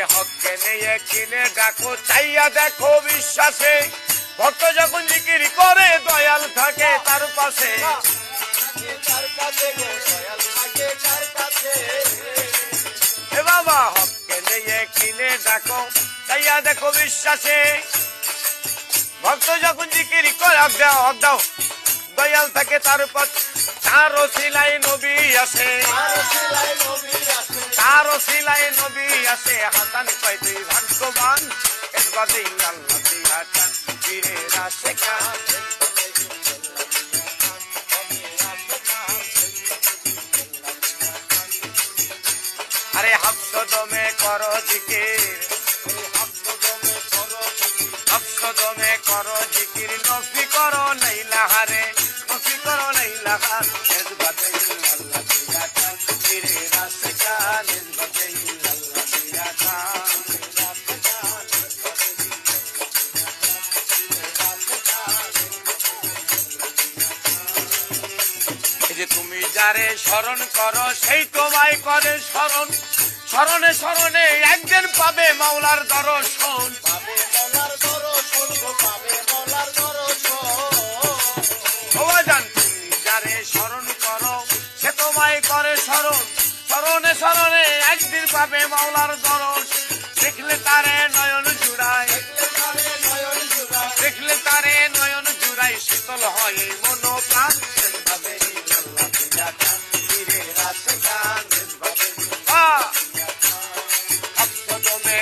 আরে হককে নিয়ে কিনে ডাকো, চাইয়া দেখো বিশ্বাসে। ভক্ত যখন জিকির করে, দয়াল থাকে তার পাশে। বাবা, হককে নিয়ে কিনে ডাকো, চাইয়া দেখো বিশ্বাসে। ভক্ত যখন জিকির করে দাও দাও দয়াল থাকে তার পাশে। তার সিলাই নবী আসে। তার সিলাই নবী আসে। হাসান কয় তুই ভাগ্যবান। একবারে আল্লাহ দিয়া চান ফিরে রাসে আরে হাফস দমে করো জিকির। যে তুমি যারে স্মরণ করো সেই তোমায় করে স্মরণ। স্মরণে স্মরণে একদিন পাবে মাওলার দর্শন। পাবে দর্শন দর্শন। তুমি যারে স্মরণ করো সে তোমায় করে স্মরণ। স্মরণে স্মরণে একদিন পাবে মাওলার দেখলে তারে নয়ন জুড়ায়। নয়ন জুড়া দেখলে তারে নয়ন শীতল হয় মন প্রাণ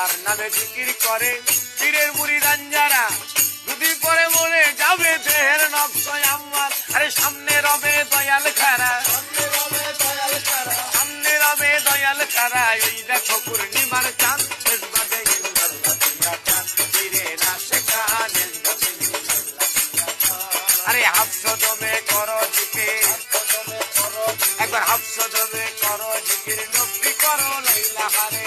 আল্লাহর নামে জিকির করে। পীরের মুড়ি গাঞ্জারা দুদিন পরে মরে যাবে দেহের নকশয় আম্মার, আরে সামনে রবে দয়াল খারা। সামনে রবে দয়াল খারা, এই দেখো পূর্ণিমার চাঁদ। আরে হাফস দমে করো জিকির। একবার হাফস দমে করো জিকির নফি করো লাইলা হারে